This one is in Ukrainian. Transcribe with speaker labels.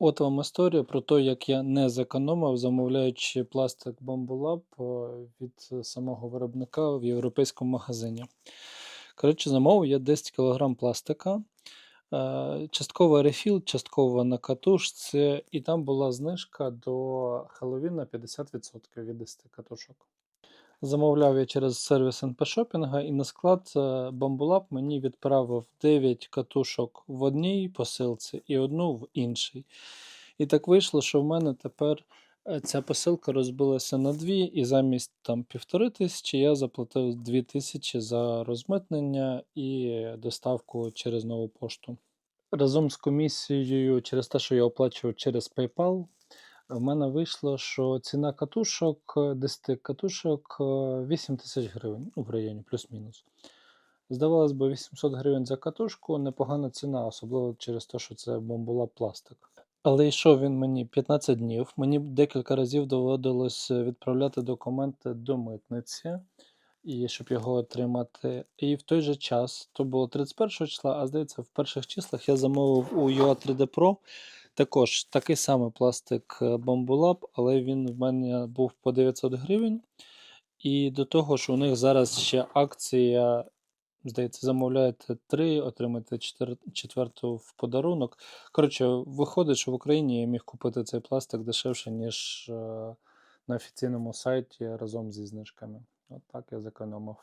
Speaker 1: От вам історія про те, як я не зекономив, замовляючи пластик Bamboo від самого виробника в європейському магазині. Коротше, замовив я 10 кг пластика, е, частково рефіл, частково на катушці, і там була знижка до Хеллоуіна 50% від 10 катушок. Замовляв я через сервіс НП Шопінга, і на склад е, Bamboo Lab мені відправив 9 катушок в одній посилці і одну в іншій. І так вийшло, що в мене тепер е, ця посилка розбилася на дві, і замість там півтори тисячі я заплатив дві тисячі за розмитнення і доставку через нову пошту. Разом з комісією, через те, що я оплачував через PayPal, в мене вийшло, що ціна катушок, е, 10 катушок е, 8 тисяч гривень, ну, в районі, плюс-мінус. Здавалось би, 800 гривень за катушку непогана ціна, особливо через те, що це бомбула пластик. Але йшов він мені 15 днів. Мені декілька разів доводилось відправляти документи до митниці, і щоб його отримати. І в той же час, то було 31 числа, а здається, в перших числах я замовив у UA 3D Pro також такий самий пластик е, Bamboo Lab, але він в мене був по 900 гривень. І до того, що у них зараз ще акція, здається, замовляєте 3, отримаєте четвер- четверту в подарунок. Коротше, виходить, що в Україні я міг купити цей пластик дешевше, ніж е, на офіційному сайті разом зі знижками. От так я зекономив.